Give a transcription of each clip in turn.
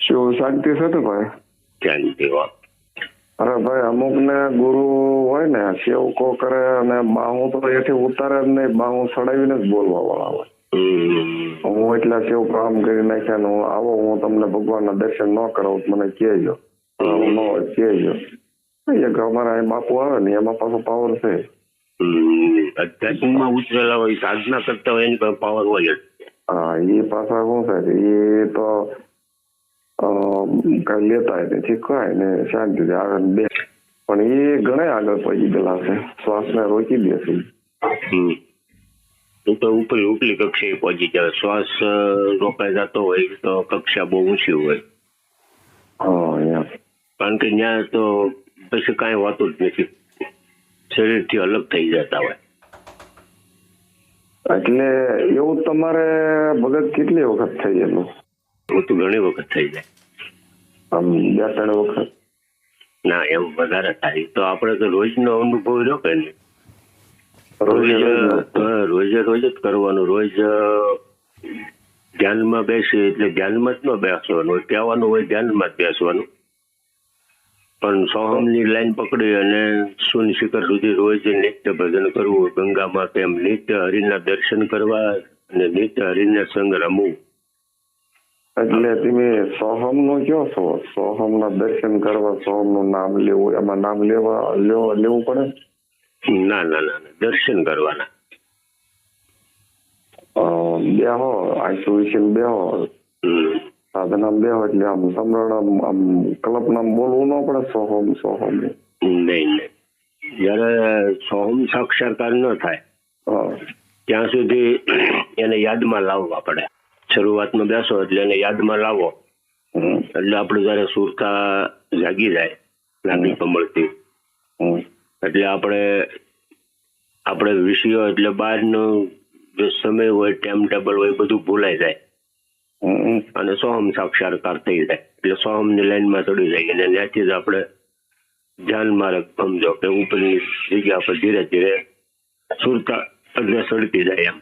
શું શાંતિ છે ને ભાઈ? શાંતિ અરે ભાઈ અમુક ને ગુરુ હોય ને સેવકો કરે અને બાહું તો એથી ઉતારે જ નહીં બાહું સડાવીને જ બોલવા વાળા હોય. હું એટલા સેવ કામ કરી નાખ્યા હું આવો હું તમને ભગવાનના દર્શન ન કરાવું મને કહેજો. ન કહેજો. એક અમારા એ બાપુ આવે ને એમાં પાછો પાવર છે. અધ્યાત્મમાં ઉતરેલા હોય સાધના કરતા હોય એની પાસે પાવર હોય હા એ પાછા શું થાય એ તો કઈ લેતા હોય કાંઈ ને શાંતિથી આગળ બે પણ એ ઘણા આગળ પડી ગયેલા છે શ્વાસને રોકી દે છે તો ઉપરી ઉપલી કક્ષાએ પહોંચી જાય શ્વાસ રોકાઈ જતો હોય તો કક્ષા બહુ ઊંચી હોય કારણ કે ત્યાં તો પછી કાંઈ હોતું જ નથી. શરીરથી અલગ થઈ જતા હોય. એટલે એવું તમારે ભગત કેટલી વખત થઈ ગયેલું? હું તો ઘણી વખત થઈ જાય. આમ બે ત્રણ વખત? ના એમ વધારે થાય. તો આપણે તો રોજનો અનુભવ રહ્યો કે નહીં? રોજ રોજ રોજે જ કરવાનું. રોજ ધ્યાનમાં બેસીએ એટલે ધ્યાનમાં જ ન બેસવાનું. કહેવાનું હોય ધ્યાનમાં જ બેસવાનું. પણ સોહમની લાઈન પકડી અને શૂન્ય શિખર સુધી રોજ નિત્ય ભજન કરવું ગંગામાં તેમ નિત્ય હરિના દર્શન કરવા અને નિત્ય હરિના સંગ રમવું. એટલે તમે સોહમ નો કયો છો? સોહમ ના દર્શન કરવા સોહમનું નામ લેવું એમાં નામ લેવા લેવા લેવું પડે? ના ના ના દર્શન કરવાના. અ, બેહો આઈસોલેશન બેહો. હમ. સાધના બેહો એટલે આમ સમરણ આમ આમ કલ્પના બોલવું ન પડે સોહમ સોહમ નહીં નહીં જયારે સોહમ સાક્ષાત્કાર ન થાય ત્યાં સુધી એને યાદમાં લાવવા પડે શરૂઆતમાં બેસો એટલે એને યાદમાં લાવો. એટલે આપણે જયારે સુરતા જાગી જાય લાગણી કમળથી હમ, એટલે આપણે આપણે વિષયો એટલે બહારનો જે સમય હોય ટાઈમ ટેબલ હોય બધું ભૂલાઈ જાય. અને સોહમ સાક્ષાત્કાર થઈ જાય એટલે સોહમની લાઈનમાં ચડી જાય અને ત્યાંથી જ આપણે ધ્યાન માર્ગ સમજો કે ઉપરની જગ્યા પર ધીરે ધીરે સુરતા એટલે સડતી જાય એમ.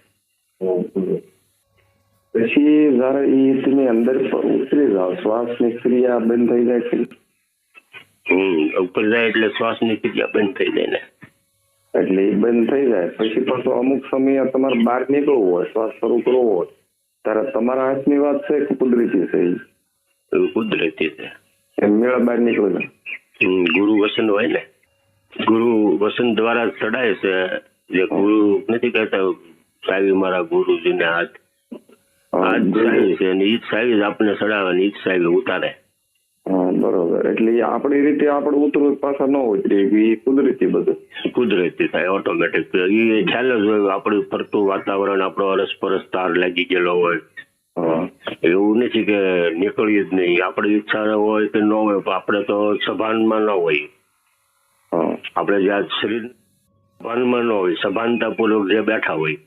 પછી જયારે એ તમે અંદર ઉતરી જાઓ શ્વાસની ક્રિયા બંધ થઈ જાય છે? હમ. ઉપર જાય એટલે શ્વાસની ક્રિયા બંધ થઈ જાય ને. એટલે એ બંધ થઈ જાય. પછી પાછો અમુક સમય તમારે બહાર નીકળવું હોય શ્વાસ શરૂ કરવો હોય. ત્યારે તમારા હાથની વાત છે કે કુદરતી છે? કુદરતી છે. એમ મેળા બહાર નીકળે હમ, ગુરુ વસન હોય ને ગુરુ વસન દ્વારા ચડાય છે. જે ગુરુ નથી કહેતા સાવી મારા ગુરુજીને હાથ. હાથ સાવી છે અને ઈ સાવી જ આપણે ચડાવે ને ઈ સાવી ઉતારે. બરોબર. એટલે આપણી રીતે આપણે ઉતરું પાછા ન ઉતરી એ કુદરતી બધું. કુદરતી થાય ઓટોમેટિક એ ખ્યાલ જ હોય આપણું ફરતું વાતાવરણ આપણો અરસપરસ તાર લાગી ગયેલો હોય. એવું નથી કે નીકળીએ જ નહીં. આપણી ઈચ્છા હોય કે ન હોય પણ આપણે તો સભાનમાં ન હોય આપણે જ્યાં શરીર સભાનમાં ન હોય સભાનતાપૂર્વક જે બેઠા હોય.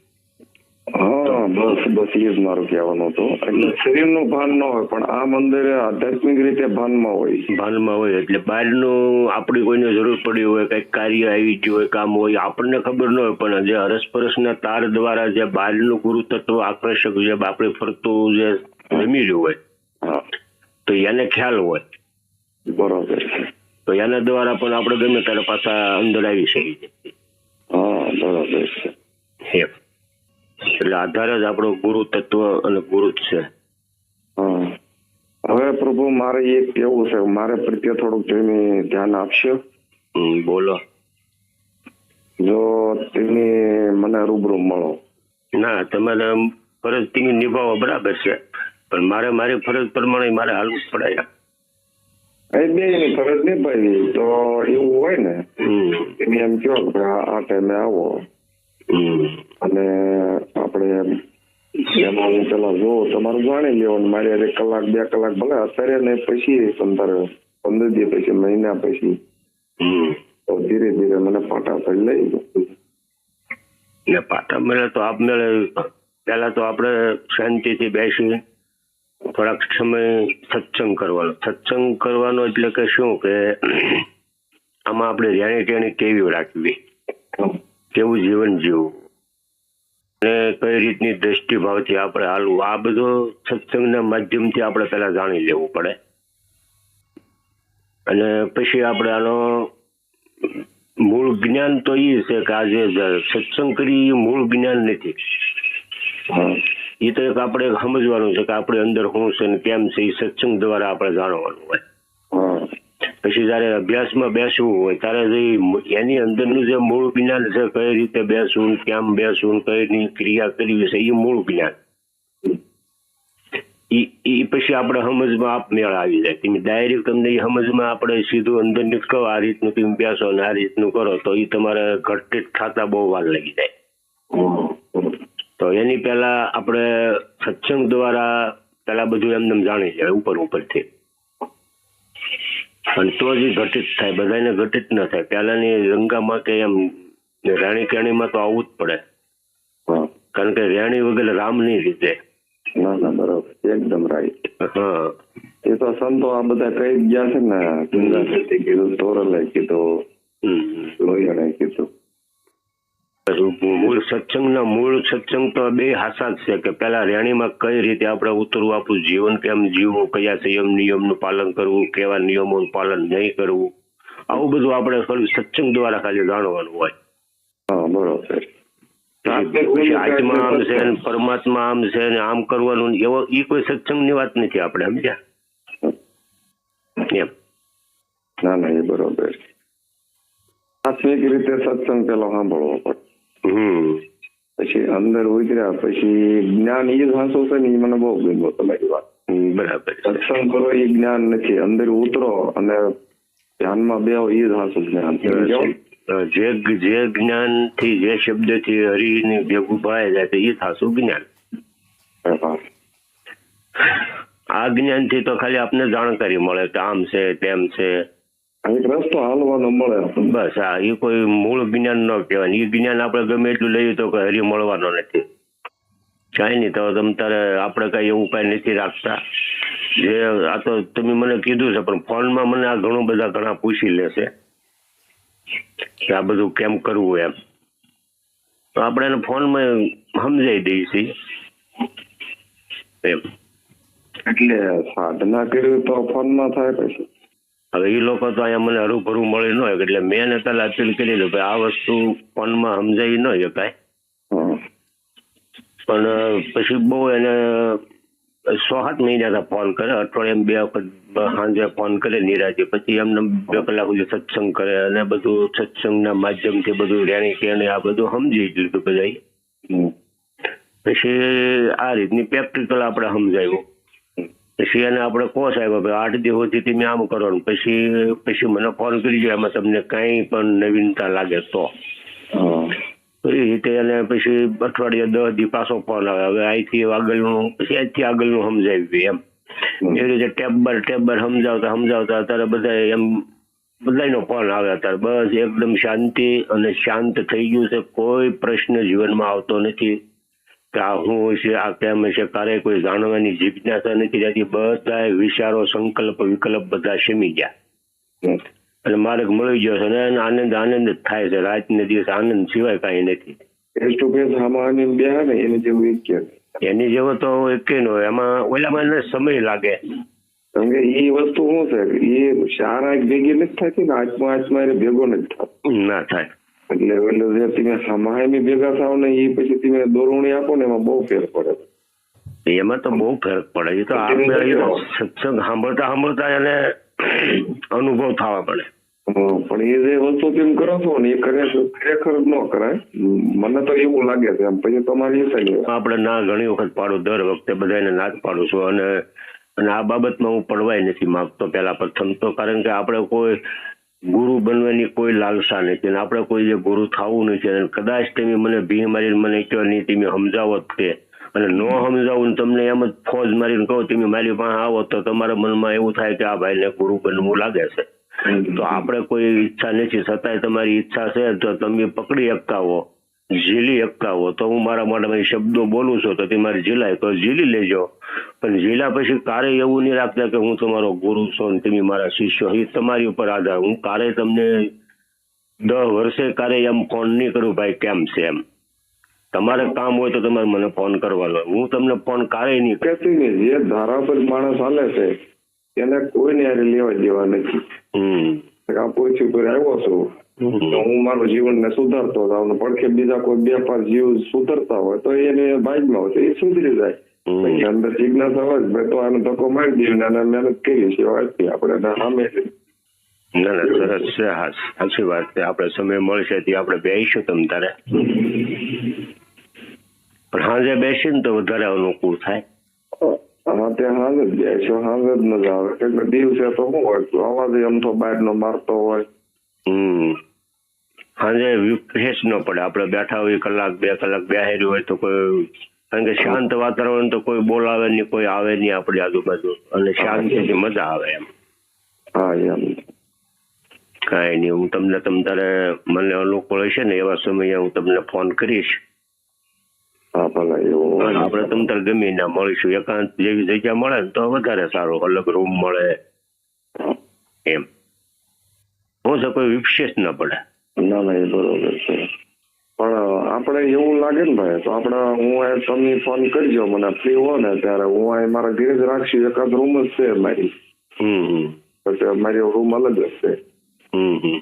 હા બસ બસ એ જ મારું કહેવાનું હતું. એટલે શરીરનું ભાન ન હોય પણ આ મંદિર આધ્યાત્મિક રીતે ભાનમાં હોય. ભાનમાં હોય એટલે બહારનું આપણી કોઈને જરૂર પડી હોય કંઈક કાર્ય આવી ગયું હોય કામ હોય આપણને ખબર ન હોય પણ જે અરસપરસના તાર દ્વારા જે બહારનું ગુરુ તત્વ આકર્ષક જે આપણે ફરતું જે રમી રહ્યું હોય હા. તો એને ખ્યાલ હોય. બરોબર તો એના દ્વારા પણ આપણે ગમે ત્યારે પાછા અંદર આવી શકીએ. હા બરોબર છે. એટલે આધાર જ આપણો ગુરુ તત્વ અને ગુરુ જ છે. હવે પ્રભુ મારે એક કેવું છે? મારે પ્રત્યે થોડુંક તમે ધ્યાન આપશો? બોલો. જો તમે મને રૂબરૂ મળો. ના તમારે ફરજ તેની નિભાવવા બરાબર છે. પણ મારે મારી ફરજ પ્રમાણે મારે હાલવું જ પડાય એ બે ની ફરજ નિભાવી તો એવું હોય ને? તમે એમ કહો કે આ ટાઈમે આવો. અને આપણે એમાં હું પેલા જો તમારું જાણી લેવાનું મારે હારે કલાક બે કલાક ભલે અત્યારે ને પછી પંદર પંદર દિવસ પછી મહિના પછી. તો ધીરે ધીરે મને પાટા પર લઈ. ને પાટા મેળે તો આપ મેળે પેલા તો આપણે શાંતિથી બેસી થોડાક સમય સત્સંગ કરવાનો સત્સંગ કરવાનો એટલે કે શું કે આમાં આપણે રહેણી ટેણી કેવી રાખવી. કેવું જીવન જીવવું. અને કઈ રીતની દ્રષ્ટિભાવથી આપણે હાલવું? આ બધો સત્સંગના માધ્યમથી આપણે પહેલા જાણી લેવું પડે. અને પછી આપણે આનો મૂળ જ્ઞાન તો એ છે કે આજે સત્સંગ કરી એ મૂળ જ્ઞાન નથી. એ તો એક આપણે સમજવાનું છે કે આપણે અંદર શું છે ને કેમ છે એ સત્સંગ દ્વારા આપણે જાણવાનું હોય. પછી જયારે અભ્યાસમાં બેસવું હોય ત્યારે જે એની અંદરનું જે મૂળ જ્ઞાન છે, કઈ રીતે બેસવું, કેમ બેસવું, કઈ ક્રિયા કરવી છે એ મૂળ જ્ઞાન. ઈ પછી આપણે સમજમાં આપમેળ આવી જાય. તમે ડાયરેક્ટ તમને એ સમજમાં આપણે સીધું અંદરની કહો આ રીતનું તમે બેસો ને આ રીતનું કરો, તો એ તમારે ઘટિત થતા બહુ વાર લાગી જાય. તો એની પહેલા આપણે સત્સંગ દ્વારા પેલા બધું એમને એમ જાણી જાય ઉપર ઉપરથી. અને તો જ ઘટિત થાય બધાને ઘટિત ન થાય. પહેલાની રંગામાં કે એમ રાણી કેણીમાં તો આવવું જ પડે. હા. કારણ કે રેણી વગર રામ નહીં રીતે ના ના બરોબર. એકદમ રાઈટ હા. એ તો સંતો આ બધા કઈ ગયા છે ને ગંગા કીધું તોરલે કીધું લોહી કીધું. મૂળ સત્સંગના મૂળ સત્સંગ તો બે હાસા જ છે કે પેલા રેણીમાં કઈ રીતે આપણે ઉતરવું આપણું જીવન કેમ જીવવું કયા સંયમ નિયમનું પાલન કરવું કેવા નિયમોનું પાલન નહીં કરવું આવું બધું આપણે ખાલી સત્સંગ દ્વારા ખાલી જાણવાનું હોય. હા બરોબર. આત્મા આમ છે ને પરમાત્મા આમ છે ને આમ કરવાનું એવો એ કોઈ સત્સંગની વાત નથી આપણે સમજ્યા? એમ. ના ના એ બરોબર. આત્મિક રીતે સત્સંગ પેલો સાંભળવો પડે. હમ. પછી અંદર ઉતર્યા પછી જ્ઞાન એ જ હાંસો છે ને એ મને બહુ ગમ્યો તમારી વાત. બરાબર. સત્સંગ કરો એ જ્ઞાન નથી અંદર ઉતરો અને ધ્યાનમાં બેહો એ જ હાંસું જ્ઞાન. જે જે જ્ઞાનથી જે શબ્દથી હરિની ભેગું ભળાય જાય તો એ થાશું જ્ઞાન. આ જ્ઞાનથી તો ખાલી આપને જાણકારી મળે કે આમ છે તેમ છે. એક રસ્તો હાલવાનો મળે. બસ હા એ કોઈ મૂળ જ્ઞાન ન કહેવાય. એ જ્ઞાન આપણે ગમે એટલું લઈએ તો કઈ હરી મળવાનો નથી. કાંઈ નહીં તો તમ તારે આપણે કઈ એવું કઈ નથી રાખતા. જે આ તો તમે મને કીધું છે પણ ફોનમાં મને આ ઘણું બધા ઘણા પૂછી લેશે કે આ બધું કેમ કરવું એમ. તો આપણે એને ફોનમાં સમજાઈ દઈએ છીએ. એમ. એટલે સાધના કર્યું તો ફોનમાં થાય પછી. હવે એ લોકો તો અહીંયા મને હરું મળી ન હોય એટલે મેં એને પેલા અપીલ કરી કે આ વસ્તુ ફોનમાં સમજાઈ ન શકાય કાંઈ. પણ પછી બહુ એને સો સાત મહિના ફોન કરે અઠવાડિયા બે વખત સાંજે ફોન કરે નિરાજે પછી એમને બે કલાક સુધી સત્સંગ કરે અને બધું સત્સંગના માધ્યમથી બધું રેણી કેણી આ બધું સમજી જ લીધું બધા પછી આ રીતની પ્રેક્ટિકલ આપણે સમજાવ્યું પછી એને આપણે કહો સાહેબ ભાઈ આઠ દિવસથી તમે આમ કરો ને પછી પછી મને ફોન કરીજો એમાં તમને કઈ પણ નવીનતા લાગે તો. એ રીતે એને પછી અઠવાડિયે દસ દી પાછો ફોન આવે હવે અહીંથી આગળનું પછી અહીંથી આગળનું સમજાવ્યું એમ. એવી રીતે ટેપ બર ટેપ બર સમજાવતા સમજાવતા અત્યારે બધા એમ બધાનો ફોન આવે અત્યારે. બસ એકદમ શાંતિ અને શાંત થઈ ગયું છે. કોઈ પ્રશ્ન જીવનમાં આવતો નથી. કે આ શું છે આ કેમ છે ક્યારે કોઈ જાણવાની જિજ્ઞાસા નથી રહેતી. બધા વિચારો સંકલ્પ વિકલ્પ બધા સીમી ગયા. અને માર્ગ મળી ગયો છે અને આનંદ આનંદ જ થાય છે. રાત ને દિવસ આનંદ સિવાય કાંઈ નથી. એને જેવું તો એક નો એમાં ઓલામાં સમય લાગે. કારણ કે એ વસ્તુ શું છે? એ સારા ભેગી નથી થતી ને આત્મા આત્મા ભેગો નથી થતો. ના થાય. એટલે એટલે જે તમે સમાયમી ભેગા થાવ ને એ પછી તમે દોરવણી આપો ને એમાં બહુ ફેર પડે. એમાં તો બહુ ફરક પડે. એ તો આપણે સત્સંગ સાંભળતા સાંભળતા એને અનુભવ થવા પડે. પણ એ જે વસ્તુ તેમ કરો છો ને એ કરે ખરેખર ન કરાય. મને તો એવું લાગે છે. એમ પછી તમારી એ. આપણે ના ઘણી વખત પાડું. દર વખતે બધાને ના જ પાડું છું. અને અને આ બાબતમાં હું પડવાય નથી માગતો પહેલા. પ્રથમ તો કારણ કે આપણે કોઈ ગુરુ બનવાની કોઈ લાલસા નથી અને આપણે કોઈ જે ગુરુ થવું નથી અને કદાચ તમે મને ભી મારીને મને કહો નહીં તમે સમજાવો જ તે અને ન સમજાવું ને તમને એમ જ ફોજ મારીને કહો તમે મારી પાસે આવો તો તમારા મનમાં એવું થાય કે આ ભાઈને ગુરુ બનવું લાગે છે. તો આપણે કોઈ ઈચ્છા નથી છતાંય તમારી ઈચ્છા છે તો તમે પકડી શકતા હો. ઝીલી શકતા તો હું મારા માટે શબ્દો બોલું છું તો તે મારી ઝીલાય. તો ઝીલી લેજો. પણ ઝીલા પછી કારે એવું નહીં રાખતા કે હું તમારો ગુરુ છું ને તમે મારા શિષ્યો. એ તમારી ઉપર આધાર. હું કારે તમને દસ વર્ષે કારે એમ ફોન નહીં કરું ભાઈ કેમ છે એમ? તમારે કામ હોય તો તમારે મને ફોન કરવાનો હું તમને ફોન કારે નહીં કહેતી નહીં. જે ધારા પર માણસ હાલે છે એને કોઈને લેવા દેવા નથી. હમ. આ પર આવ્યો છું. તો હું મારું જીવનને સુધારતો જાઉં ને પડખે બીજા કોઈ બે પાંચ જીવ સુધરતા હોય તો એને ભાગમાં હોય તો એ સુધરી જાય. પછી અંદર જિજ્ઞાસા હોય તો આનો ધક્કો મારી દઈએ ને મહેનત કરી છે વાંચી આપણે સામે ના ના સરસ છે હા સાચી વાત છે આપણે સમય મળશે તે આપણે બેસીશું તમ તારે. પણ હાજે બેસીને તો વધારે અનુકૂળ થાય. હા ત્યાં હાજર જ જાય છે હાલ જ મજા આવે. એટલે કે દિવસે તો શું હોય તો અવાજ એમ તો બહાર નો મારતો હોય. હમ. સાંજે ફ્રેશ ન પડે. આપણે બેઠા હોય કલાક બે કલાક બેહેરી હોય તો કોઈ કારણ કે શાંત વાતાવરણ તો કોઈ બોલાવે નહીં કોઈ આવે નહીં આપણી આજુબાજુ. અને શાંતિથી મજા આવે એમ. હા એમ. કાંઈ નહીં હું તમને તમ તારે મને અનુકૂળ હશે ને એવા સમયે હું તમને ફોન કરીશ. હા ભલે એવું આપણે તમ તારે ગમે ના મળીશું. એકાંત જેવી જગ્યા મળે ને તો વધારે સારું. અલગ રૂમ મળે એમ હું છે કોઈ વિશેષ ન પડે. ના ના એ બરોબર છે. પણ આપણે એવું લાગે ને ભાઈ તો આપણે હું આ તમે ફોન કરજો મને ફ્રી હો ને ત્યારે હું આ મારા ઘરે જ રાખશું એકાદ રૂમ જ છે મારી. હમ હમ. પછી મારી રૂમ અલગ જ છે. હમ હમ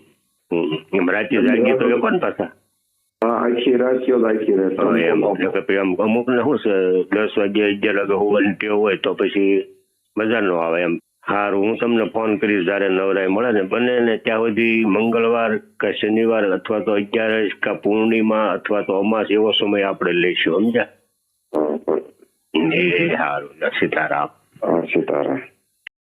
હમ એમ રાતે જાગીએ તો એ કોણ પાછા? હા આખી રાત કયો તો આખી રાત હા, એમ એટલે કે પછી આમ અમુક ને શું છે દસ વાગે અગિયાર વાગે હોવાની ટેવ હોય તો પછી મજા ન આવે એમ. સારું હું તમને ફોન કરીશ જ્યારે નવરાય મળે ને બને ને ત્યાં સુધી મંગળવાર કે શનિવાર અથવા તો અગિયારસ કે પૂર્ણિમા અથવા તો અમાસ એવો સમય આપણે લઈશું સમજ્યા? એ સારું સીતારામ સીતારામ